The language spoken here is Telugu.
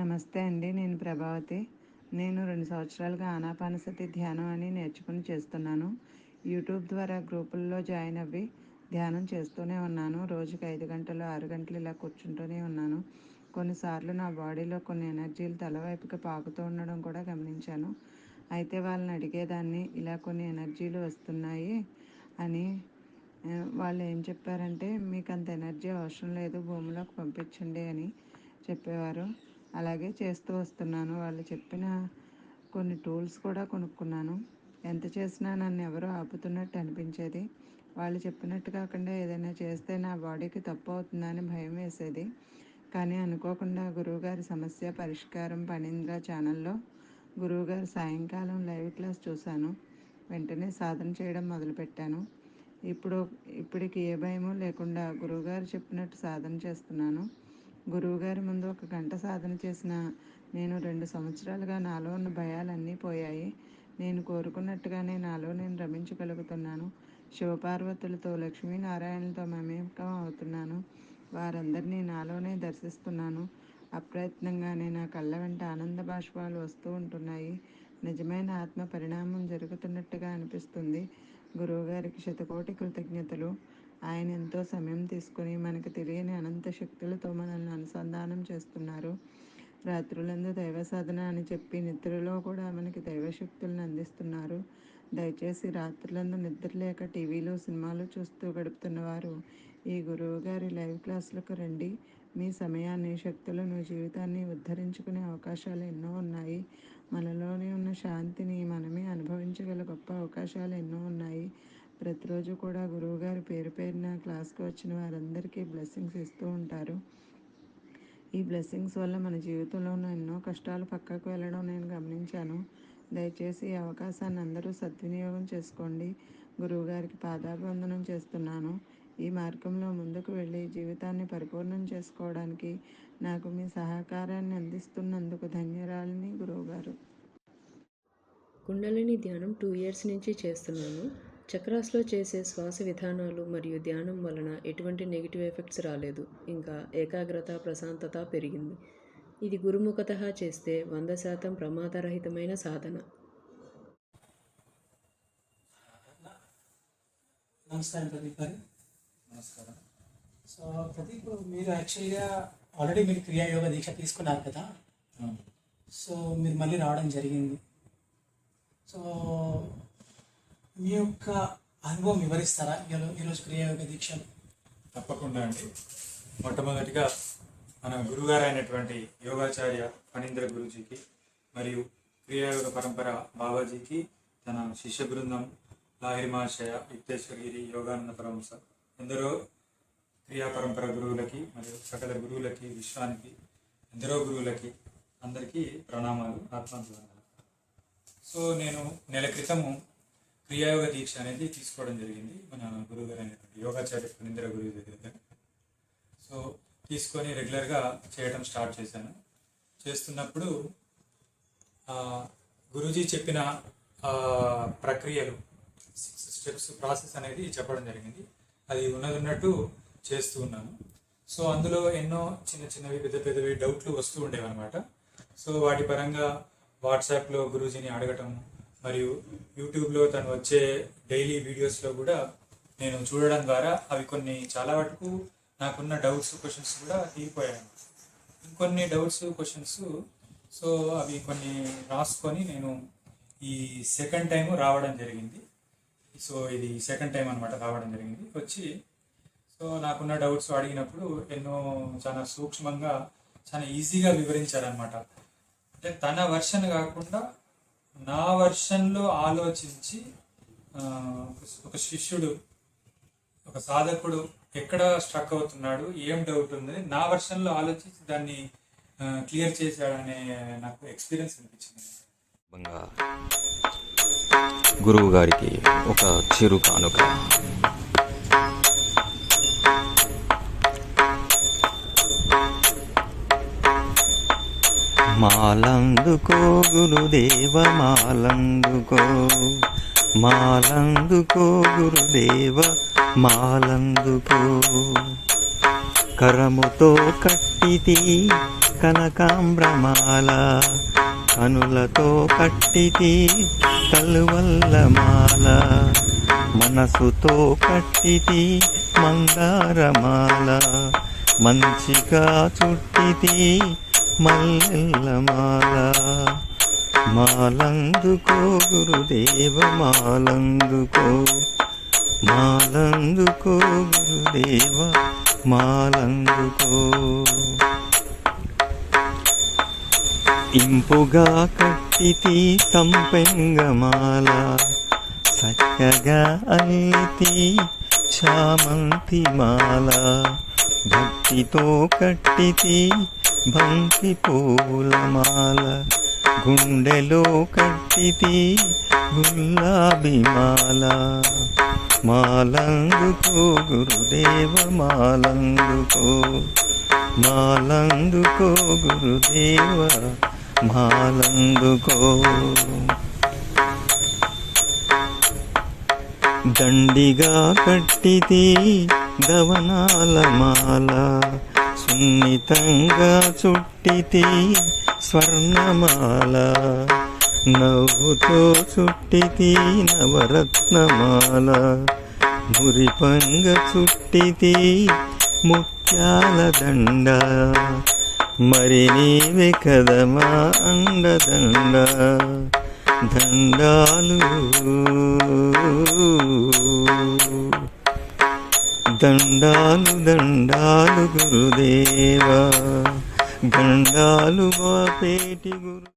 నమస్తే అండి నేను ప్రభావతి. నేను రెండు సంవత్సరాలుగా ఆనాపానసతి ధ్యానం అని నేర్చుకుని చేస్తున్నాను. యూట్యూబ్ ద్వారా గ్రూపుల్లో జాయిన్ అవ్వి ధ్యానం చేస్తూనే ఉన్నాను. రోజుకి ఐదు గంటలు ఆరు గంటలు ఇలా కూర్చుంటూనే ఉన్నాను. కొన్నిసార్లు నా బాడీలో కొన్ని ఎనర్జీలు తలవైపుకి పాకుతూ ఉండడం కూడా గమనించాను. అయితే వాళ్ళని అడిగేదాన్ని ఇలా కొన్ని ఎనర్జీలు వస్తున్నాయి అని వాళ్ళు ఏం చెప్పారంటే మీకు అంత ఎనర్జీ అవసరం లేదు భూమిలోకి పంపించండి అని చెప్పేవారు. అలాగే చేస్తూ వస్తున్నాను. వాళ్ళు చెప్పిన కొన్ని టూల్స్ కూడా కొనుక్కున్నాను. ఎంత చేసినా నన్ను ఎవరో ఆపుతున్నట్టు అనిపించేది. వాళ్ళు చెప్పినట్టు కాకుండా ఏదైనా చేస్తే నా బాడీకి తప్పు అవుతుందని భయం వేసేది. కానీ అనుకోకుండా గురువుగారి సమస్య పరిష్కారం పణీంద్ర ఛానల్లో గురువుగారు సాయంకాలం లైవ్ క్లాస్ చూశాను. వెంటనే సాధన చేయడం మొదలుపెట్టాను. ఇప్పుడు ఇప్పటికి ఏ భయమూ లేకుండా గురువుగారు చెప్పినట్టు సాధన చేస్తున్నాను. గురువుగారి ముందు ఒక గంట సాధన చేసిన నేను రెండు సంవత్సరాలుగా నాలో ఉన్న భయాలన్నీ పోయాయి. నేను కోరుకున్నట్టుగానే నాలో నేను రమించగలుగుతున్నాను. శివపార్వతులతో లక్ష్మీనారాయణలతో మమేకం అవుతున్నాను. వారందరినీ నాలోనే దర్శిస్తున్నాను. అప్రయత్నంగానే నా కళ్ళ వెంట ఆనంద బాష్పాలు వస్తూ ఉంటున్నాయి. నిజమైన ఆత్మ పరిణామం జరుగుతున్నట్టుగా అనిపిస్తుంది. గురువుగారికి శతకోటి కృతజ్ఞతలు. ఆయన ఎంతో సమయం తీసుకుని మనకు తెలియని అనంత శక్తులతో మనల్ని అనుసంధానం చేస్తున్నారు. రాత్రులందు దైవ సాధన అని చెప్పి నిద్రలో కూడా మనకి దైవశక్తులను అందిస్తున్నారు. దయచేసి రాత్రులందు నిద్ర లేక టీవీలు సినిమాలు చూస్తూ గడుపుతున్నవారు ఈ గురువు గారి లైవ్ క్లాసులకు రండి. మీ సమయాన్ని శక్తులను జీవితాన్ని ఉద్ధరించుకునే అవకాశాలు ఎన్నో ఉన్నాయి. మనలోనే ఉన్న శాంతిని మనమే అనుభవించగల గొప్ప అవకాశాలు ఎన్నో ఉన్నాయి. ప్రతిరోజు కూడా గురువుగారు పేరు పేరున క్లాస్కి వచ్చిన వారందరికీ బ్లెస్సింగ్స్ ఇస్తూ ఉంటారు. ఈ బ్లెస్సింగ్స్ వల్ల మన జీవితంలో ఎన్నో కష్టాలు పక్కకు వెళ్ళడం నేను గమనించాను. దయచేసి ఈ అవకాశాన్ని అందరూ సద్వినియోగం చేసుకోండి. గురువుగారికి పాదాభివందనం చేస్తున్నాను. ఈ మార్గంలో ముందుకు వెళ్ళి జీవితాన్ని పరిపూర్ణం చేసుకోవడానికి నాకు మీ సహకారాన్ని అందిస్తున్నందుకు ధన్యరాలని గురువుగారు కుండలిని ధ్యానం టూ ఇయర్స్ నుంచి చేస్తున్నాను. చక్రాస్లో చేసే శ్వాస విధానాలు మరియు ధ్యానం వలన ఎటువంటి నెగిటివ్ ఎఫెక్ట్స్ రాలేదు. ఇంకా ఏకాగ్రత ప్రశాంతత పెరిగింది. ఇది గురుముఖత చేస్తే వంద శాతం ప్రమాదరహితమైన సాధన. నమస్కారం ప్రదీప్ గారు. నమస్కారం. సో ప్రదీప్ మీరు యాక్చువల్గా ఆల్రెడీ మీరు క్రియాయోగ దీక్ష తీసుకున్నారు కదా? సో మీరు మళ్ళీ రావడం జరిగింది. సో మీ యొక్క అనుభవం వివరిస్తారా? ఈరోజు క్రియాయోగ దీక్షలు తప్పకుండా అండి. మొట్టమొదటిగా మన గురుగారు అయినటువంటి యోగాచార్య ఫణీంద్ర గురుజీకి మరియు క్రియాయోగ పరంపర బాబాజీకి తన శిష్య బృందం లాహిరి మహాశయ యుక్తేశ్వరగిరి యోగానంద పరమస ఎందరో క్రియా పరంపర గురువులకి మరియు సకల గురువులకి విశ్వానికి ఎందరో గురువులకి అందరికీ ప్రణామాలు ఆత్మాభివందనాలు. సో నేను నెల క్రితము క్రియాయోగ దీక్ష అనేది తీసుకోవడం జరిగింది. మన గురువు గారు యోగాచార్య పునీంద్ర గురువు దగ్గర. సో తీసుకొని రెగ్యులర్గా చేయడం స్టార్ట్ చేశాను. చేస్తున్నప్పుడు గురూజీ చెప్పిన ప్రక్రియలు సిక్స్ స్టెప్స్ ప్రాసెస్ అనేది చెప్పడం జరిగింది. అది ఉన్నది ఉన్నట్టు చేస్తూ ఉన్నాను. సో అందులో ఎన్నో చిన్న చిన్నవి పెద్ద పెద్దవి డౌట్లు వస్తూ ఉండేవి అనమాట సో వాటి పరంగా వాట్సాప్లో గురూజీని అడగటం మరియు యూట్యూబ్లో తను వచ్చే డైలీ వీడియోస్లో కూడా నేను చూడడం ద్వారా అవి కొన్ని చాలా వరకు నాకున్న డౌట్స్ క్వశ్చన్స్ కూడా తీరిపోయాను ఇంకొన్ని డౌట్స్ క్వశ్చన్స్ సో అవి కొన్ని రాసుకొని నేను ఈ సెకండ్ టైం రావడం జరిగింది. సో ఇది సెకండ్ టైం అనమాట రావడం జరిగింది. వచ్చి సో నాకున్న డౌట్స్ అడిగినప్పుడు ఎన్నో చాలా సూక్ష్మంగా చాలా ఈజీగా వివరించారనమాట అంటే తన వర్షన్ కాకుండా నా వర్షన్లో ఆలోచించి ఒక శిష్యుడు ఒక సాధకుడు ఎక్కడ స్ట్రక్ అవుతున్నాడు ఏం డౌట్ ఉంది నా వర్షన్లో ఆలోచించి దాన్ని క్లియర్ చేశాడనే నాకు ఎక్స్పీరియన్స్ అనిపించింది. గురువు గారికి ఒక చిరు కానుక. మాలందుకో గురుదేవ మాలందుకో మాలందుకో గురుదేవ మాలందుకో. కరముతో కట్టితి కనకాంబ్రమాల కనులతో కట్టితి కలువల్ల మాల మనసుతో కట్టితి మందారమాల మంచిగా చుట్టితి మల్లెల్లమాల మాలందుకో గురుదేవ మాలందుకో మాలందుకో గురుదేవ మాలందుకో. ఇంపుగా కట్టితి సంపెంగమాల చక్కగా అల్లితి చామంతి మాల భక్తితో కట్టితి బంతి పూలమాల గుండెలో కట్టితి గులాబీ మాల మాలందుకో గురుదేవ మాలందుకో మాలందుకో గురుదేవ మాలందుకో దండిగా కట్టితి దవనాల మాల. సున్నితంగా చుట్టితి స్వర్ణమాల. నవ్వుతో చుట్టితి నవరత్నమాల. మురిపంగ చుట్టితి ముత్యాల దండ. మరి నీవే కదమా అండదండ. దండాలు దండాలు దండాలు గురుదేవా. గండాలు మా పేటి గురు